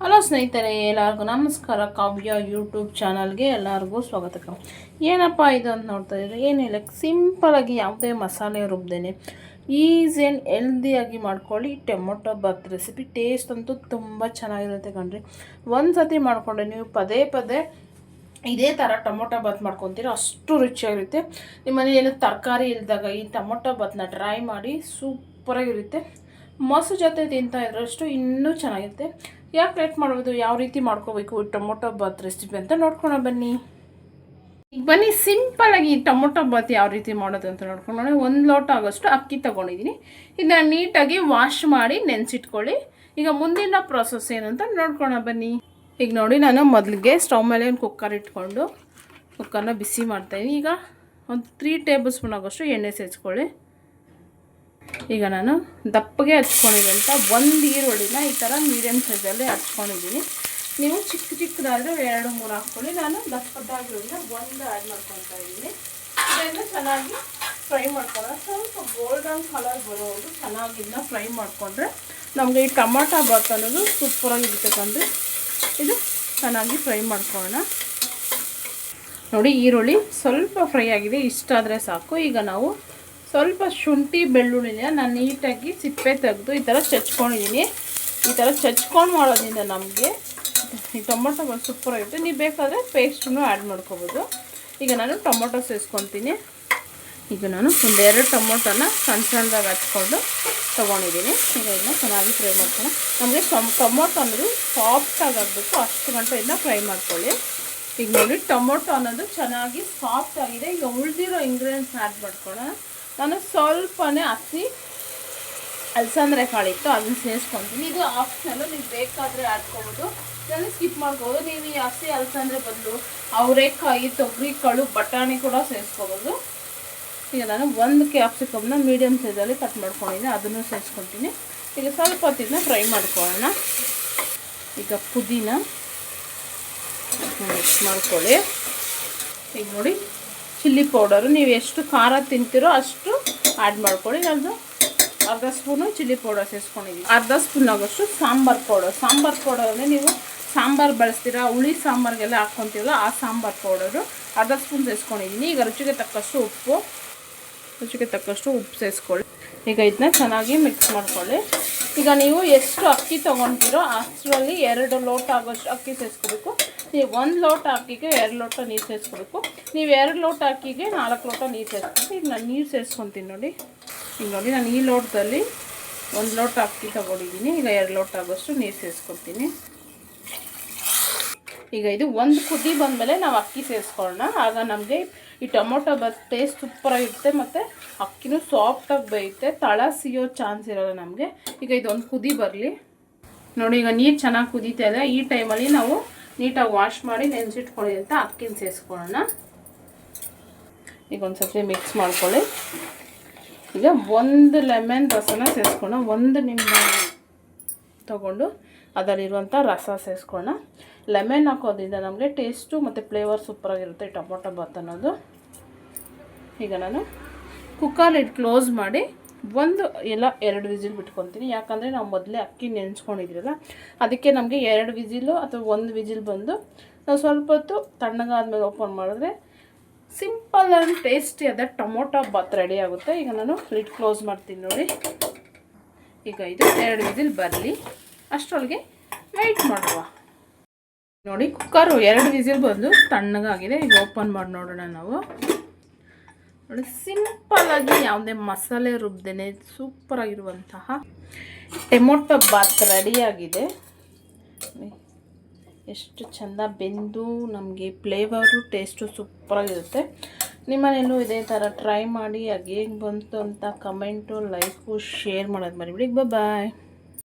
Hello ಸ್ನೇಹಿತರೆ, ಎಲ್ಲರಿಗೂ ನಮಸ್ಕಾರ. ಕಾವ್ಯ ಯೂಟ್ಯೂಬ್ ಚಾನಲ್ಗೆ ಎಲ್ಲರಿಗೂ ಸ್ವಾಗತ. ಏನಪ್ಪ ಇದು ಅಂತ ನೋಡ್ತಾ ಇದ್ರೆ ಏನಿಲ್ಲ ಸಿಂಪಲಾಗಿ ಯಾವುದೇ ಮಸಾಲೆ ರುಬ್ದೇನೆ ಈಸಿ ಆ್ಯಂಡ್ ಹೆಲ್ದಿಯಾಗಿ ಮಾಡ್ಕೊಳ್ಳಿ. ಟೊಮೊಟೊ ಬಾತ್ ರೆಸಿಪಿ ಟೇಸ್ಟ್ ಅಂತೂ ತುಂಬ ಚೆನ್ನಾಗಿರುತ್ತೆ ಕಣ್ರಿ. ಒಂದು ಸತಿ ಮಾಡಿಕೊಂಡ್ರೆ ನೀವು ಪದೇ ಪದೇ ಇದೇ ಥರ ಟೊಮೊಟೊ ಬಾತ್ ಮಾಡ್ಕೊತೀರ, ಅಷ್ಟು ರುಚಿಯಾಗಿರುತ್ತೆ. ನಿಮ್ಮ ತರಕಾರಿ ಇಲ್ದಾಗ ಈ ಟೊಮೊಟೊ ಬಾತ್ನ ಟ್ರೈ ಮಾಡಿ ಸೂಪರಾಗಿರುತ್ತೆ. ಮೊಸರು ಜೊತೆ ತಿಂತಾ ಇದ್ರಷ್ಟು ಇನ್ನೂ ಚೆನ್ನಾಗಿರುತ್ತೆ. ಯಾಕೆ ಲೇಟ್ ಮಾಡ್ಬೋದು ಯಾವ ರೀತಿ ಮಾಡ್ಕೋಬೇಕು? ಟೊಮೊಟೊ ಬಾತ್ ರೆಸಿಪಿ ಅಂತ ನೋಡ್ಕೊಂಡು ಬನ್ನಿ. ಈಗ ಬನ್ನಿ ಸಿಂಪಲಾಗಿ ಟೊಮೊಟೊ ಬಾತ್ ಯಾವ ರೀತಿ ಮಾಡೋದು ಅಂತ ನೋಡ್ಕೊಂಡು ನೋಡಿ ಒಂದು ಲೋಟ ಆಗೋಷ್ಟು ಅಕ್ಕಿ ತೊಗೊಂಡಿದ್ದೀನಿ ಇದನ್ನ ನೀಟಾಗಿ ವಾಶ್ ಮಾಡಿ ನೆನೆಸಿಟ್ಕೊಳ್ಳಿ. ಈಗ ಮುಂದಿನ ಪ್ರೊಸೆಸ್ ಏನು ಅಂತ ನೋಡ್ಕೊಳ ಬನ್ನಿ. ಈಗ ನೋಡಿ, ನಾನು ಮೊದಲಿಗೆ ಸ್ಟವ್ ಮೇಲೆ ಒಂದು ಕುಕ್ಕರ್ ಇಟ್ಕೊಂಡು ಕುಕ್ಕರ್ನ ಬಿಸಿ ಮಾಡ್ತಾಯಿದ್ದೀನಿ ಈಗ ಒಂದು ತ್ರೀ ಟೇಬಲ್ ಸ್ಪೂನ್ ಆಗೋಷ್ಟು ಎಣ್ಣೆ ಸೇರಿಸ್ಕೊಳ್ಳಿ. ಈಗ ನಾನು ದಪ್ಪಗೆ ಹಚ್ಕೊಂಡಿರೋಂಥ ಒಂದು ಈರುಳ್ಳಿನ ಈ ಥರ ಮೀಡಿಯಮ್ ಸೈಜಲ್ಲಿ ಹಚ್ಕೊಂಡಿದ್ದೀನಿ. ನೀವು ಚಿಕ್ಕ ಚಿಕ್ಕದಾದರೂ ಎರಡು, ಮೂರು ಹಾಕ್ಕೊಳ್ಳಿ. ನಾನು ದಪ್ಪದಾಗಿರೋದನ್ನ ಒಂದು ಆ್ಯಡ್ ಮಾಡ್ಕೊತಾ ಇದ್ದೀನಿ. ಇದನ್ನು ಚೆನ್ನಾಗಿ ಫ್ರೈ ಮಾಡ್ಕೊಳ್ಳೋಣ. ಸ್ವಲ್ಪ ಗೋಲ್ಡನ್ ಕಲರ್ ಬರೋದು ಚೆನ್ನಾಗಿ ಇದನ್ನ ಫ್ರೈ ಮಾಡಿಕೊಂಡ್ರೆ ನಮಗೆ ಈ ಟೊಮಾಟೊ ಬಾತ್ ಅನ್ನೋದು ಸೂಪರಾಗಿರುತ್ತೆ ಅಂದರೆ ಇದು ಚೆನ್ನಾಗಿ ಫ್ರೈ ಮಾಡ್ಕೊಳ್ಳೋಣ. ನೋಡಿ, ಈರುಳ್ಳಿ ಸ್ವಲ್ಪ ಫ್ರೈ ಆಗಿದೆ. ಇಷ್ಟಾದರೆ ಸಾಕು. ಈಗ ನಾವು ಸ್ವಲ್ಪ ಶುಂಠಿ ಬೆಳ್ಳುಳ್ಳಿನ ನಾನು ನೀಟಾಗಿ ಸಿಪ್ಪೆ ತೆಗೆದು ಈ ಥರ ಚಚ್ಕೊಂಡಿದ್ದೀನಿ. ಈ ಥರ ಚಚ್ಕೊಂಡು ಮಾಡೋದ್ರಿಂದ ನಮಗೆ ಈ ಟೊಮೊಟೊ ಸೂಪರಾಗಿರುತ್ತೆ ನೀವು ಬೇಕಾದರೆ ಪೇಸ್ಟನ್ನು ಆ್ಯಡ್ ಮಾಡ್ಕೋಬೋದು. ಈಗ ನಾನು ಟೊಮೊಟೊ ಸೇರಿಸ್ಕೊತೀನಿ ಈಗ ನಾನು ಒಂದೆರಡು ಟೊಮೊಟೊನ ಸಣ್ಣ ಸಣ್ಣದಾಗಿ ಹಚ್ಕೊಂಡು ತೊಗೊಂಡಿದ್ದೀನಿ. ಈಗ ಇದನ್ನ ಚೆನ್ನಾಗಿ ಫ್ರೈ ಮಾಡ್ಕೊಳ್ಳೋಣ. ನಮಗೆ ಟೊಮೊಟೊ ಅನ್ನೋದು ಸಾಫ್ಟಾಗಿ ಆಗಬೇಕು. ಅಷ್ಟು ಗಂಟೆ ಇದನ್ನ ಫ್ರೈ ಮಾಡ್ಕೊಳ್ಳಿ. ಈಗ ನೋಡಿ, ಟೊಮೊಟೊ ಅನ್ನೋದು ಚೆನ್ನಾಗಿ ಸಾಫ್ಟ್ ಆಗಿದೆ. ಈಗ ಉಳಿದಿರೋ ಇಂಗ್ರೀಡಿಯೆಂಟ್ಸ್ ಆ್ಯಡ್ ಮಾಡ್ಕೊಳ್ಳೋಣ. ನಾನು ಸ್ವಲ್ಪನೇ ಹಸಿ ಅಲ್ಸಂದ್ರೆ ಕಾಳಿತ್ತು ಅದನ್ನ ಸೇರಿಸ್ಕೊತೀನಿ. ಇದು ಆಪ್ಷನಲ್ಲು ನೀವು ಬೇಕಾದರೆ ಆಡ್ಕೊಬೋದು. ನಾನು ಸ್ಕಿಪ್ ಮಾಡ್ಕೋಬೋದು. ನೀವು ಈ ಹಸಿ ಅಲಸಂದ್ರೆ ಬದಲು ಅವರೇಕಾಯಿ ತೊಗರಿ ಕಾಳು ಬಟಾಣಿ ಕೂಡ ಸೇರಿಸ್ಕೋಬೋದು. ಈಗ ನಾನು ಒಂದು ಕ್ಯಾಪ್ಸಿಕಮ್ನ ಮೀಡಿಯಮ್ ಸೈಜಲ್ಲಿ ಕಟ್ ಮಾಡ್ಕೊಂಡಿದ್ದೀನಿ ಅದನ್ನು ಸೇರಿಸ್ಕೊತೀನಿ. ಈಗ ಸ್ವಲ್ಪ ಹೊತ್ತಿನ ಫ್ರೈ ಮಾಡ್ಕೊಳ್ಳೋಣ. ಈಗ ಪುದೀನ ಮಿಕ್ಸ್ ಮಾಡ್ಕೊಳ್ಳಿ. ಈಗ ನೋಡಿ. Chilli powder. ನೀವು ಎಷ್ಟು ಖಾರ ತಿಂತೀರೋ ಅಷ್ಟು ಆ್ಯಡ್ ಮಾಡ್ಕೊಳ್ಳಿ. ಅದು ಅರ್ಧ ಸ್ಪೂನು ಚಿಲ್ಲಿ ಪೌಡರ್ ಸೇರಿಸ್ಕೊಂಡಿದ್ದೀನಿ. ಅರ್ಧ ಸ್ಪೂನ್ ಆಗೋಷ್ಟು ಸಾಂಬಾರು ಪೌಡರ್. ಸಾಂಬಾರು ಪೌಡರ್ ಅಂದರೆ ನೀವು ಸಾಂಬಾರು ಬಳಸ್ತೀರಾ, ಹುಳಿ ಸಾಂಬಾರಿಗೆಲ್ಲ ಹಾಕ್ಕೊತೀವಲ್ಲ ಆ ಸಾಂಬಾರು ಪೌಡರು ಅರ್ಧ ಸ್ಪೂನ್ ಸೇರಿಸ್ಕೊಂಡಿದ್ದೀನಿ. ಈಗ ರುಚಿಗೆ ತಕ್ಕಷ್ಟು ಉಪ್ಪು, ರುಚಿಗೆ ತಕ್ಕಷ್ಟು ಉಪ್ಪು ಸೇರಿಸ್ಕೊಳ್ಳಿ. ಈಗ ಇದನ್ನ ಚೆನ್ನಾಗಿ ಮಿಕ್ಸ್ ಮಾಡ್ಕೊಳ್ಳಿ. ಈಗ ನೀವು ಎಷ್ಟು ಅಕ್ಕಿ ತೊಗೊತೀರೋ ಅಷ್ಟರಲ್ಲಿ ಎರಡು ಲೋಟ ಆಗೋಷ್ಟು ಅಕ್ಕಿ ಸೇರಿಸ್ಕೋಬೇಕು ನೀವು ಒಂದು ಲೋಟ ಅಕ್ಕಿಗೆ ಎರಡು ಲೋಟ ನೀರು ಸೇರಿಸ್ಕೋಬೇಕು ನೀವು ಎರಡು ಲೋಟ ಅಕ್ಕಿಗೆ ನಾಲ್ಕು ಲೋಟ ನೀರು ಸೇರಿಸ್ಬೇಕು ಈಗ ನಾನು ನೀರು ಸೇರಿಸ್ಕೊತೀನಿ ನೋಡಿ. ಈಗ ನೋಡಿ, ನಾನು ಈ ಲೋಟದಲ್ಲಿ ಒಂದು ಲೋಟ ಅಕ್ಕಿ ತೊಗೊಂಡಿದ್ದೀನಿ. ಈಗ ಎರಡು ಲೋಟ ಆಗೋಷ್ಟು ನೀರು ಸೇರಿಸ್ಕೊತೀನಿ ಈಗ ಇದು ಒಂದು ಕುದಿ ಬಂದಮೇಲೆ ನಾವು ಅಕ್ಕಿ ಸೇರಿಸ್ಕೊಳ್ಳೋಣ ಆಗ ನಮಗೆ ಈ ಟೊಮೊಟೊ ಬತ್ ಟೇಸ್ಟ್ ಸೂಪರಾಗಿರುತ್ತೆ ಮತ್ತು ಅಕ್ಕಿನೂ ಸಾಫ್ಟಾಗಿ ಬೇಯುತ್ತೆ. ತಳ ಸಿಯೋ ಚಾನ್ಸ್ ಇರೋಲ್ಲ ನಮಗೆ. ಈಗ ಇದೊಂದು ಕುದಿ ಬರಲಿ. ನೋಡಿ, ಈಗ ನೀರು ಚೆನ್ನಾಗಿ ಕುದೀತಾ ಇದೆ. ಈ ಟೈಮಲ್ಲಿ ನಾವು ನೀಟಾಗಿ ವಾಶ್ ಮಾಡಿ ನೆನೆಸಿಟ್ಕೊಳ್ಳಿ ಅಂತ ಅಕ್ಕಿನ ಸೇರಿಸ್ಕೊಳ್ಳೋಣ. ಈಗ ಒಂದು ಸ್ವಲ್ಪ ಮಿಕ್ಸ್ ಮಾಡ್ಕೊಳ್ಳಿ. ಈಗ ಒಂದು ಲೆಮನ್ ರಸನ ಸೇರಿಸ್ಕೊಳ್ಳೋಣ. ಒಂದು ನಿಂಬೆ ತೊಗೊಂಡು ಅದರಲ್ಲಿರುವಂಥ ರಸ ಸೇರಿಸ್ಕೊಳ್ಳೋಣ ಲೆಮನ್ ಹಾಕೋದ್ರಿಂದ ನಮಗೆ ಟೇಸ್ಟು ಮತ್ತು ಫ್ಲೇವರ್ ಸೂಪರಾಗಿರುತ್ತೆ ಟೊಮೊಟೊ ಬಾತ್ ಅನ್ನೋದು. ಈಗ ನಾನು ಕುಕ್ಕರ್ ಇಟ್ಟು ಕ್ಲೋಸ್ ಮಾಡಿ ಒಂದು ಎಲ್ಲ ಎರಡು ವಿಸಿಲ್ ಬಿಟ್ಕೊತೀನಿ ಯಾಕಂದರೆ ನಾವು ಮೊದಲೇ ಅಕ್ಕಿ ನೆನೆಸ್ಕೊಂಡಿದ್ರಲ್ಲ, ಅದಕ್ಕೆ ನಮಗೆ ಎರಡು ವಿಸಿಲು ಅಥವಾ ಒಂದು ವಿಸಿಲ್ ಬಂದು ನಾವು ಸ್ವಲ್ಪ ಹೊತ್ತು ತಣ್ಣಗಾದ್ಮೇಲೆ ಓಪನ್ ಮಾಡಿದ್ರೆ ಸಿಂಪಲ್ ಆ್ಯಂಡ್ ಟೇಸ್ಟಿಯಾದ ಟೊಮೊಟೊ ಬಾತ್ ರೆಡಿ ಆಗುತ್ತೆ. ಈಗ ನಾನು ಲಿಡ್ ಕ್ಲೋಸ್ ಮಾಡ್ತೀನಿ ನೋಡಿ. ಈಗ ಇದು ಎರಡು ವಿಸಿಲ್ ಬರಲಿ. ಅಷ್ಟರೊಳಗೆ ವೆಯ್ಟ್ ಮಾಡುವ. ನೋಡಿ ಕುಕ್ಕರು ಎರಡು ವಿಸಿಲ್ ಬಂದು ತಣ್ಣಗಾಗಿದೆ. ಈಗ ಓಪನ್ ಮಾಡಿ ನೋಡೋಣ ನಾವು. ನೋಡಿ ಸಿಂಪಲ್ಲಾಗಿ ಯಾವುದೇ ಮಸಾಲೆ ರುಬ್ದೇನೆ ಸೂಪರಾಗಿರುವಂತಹ ಟೊಮೊಟೊ ಬಾತ್ ರೆಡಿಯಾಗಿದೆ ಎಷ್ಟು ಚೆಂದ ಬೆಂದು ನಮಗೆ ಫ್ಲೇವರು ಟೇಸ್ಟು ಸೂಪರಾಗಿರುತ್ತೆ ನಿಮ್ಮನೇಲೂ ಇದೇ ಥರ ಟ್ರೈ ಮಾಡಿ ಅದು ಹೇಗೆ ಬಂತು ಅಂತ ಕಮೆಂಟು ಲೈಕು ಶೇರ್ ಮಾಡೋದು ಮರಿಬಿಡಿ. ಬಾಯ್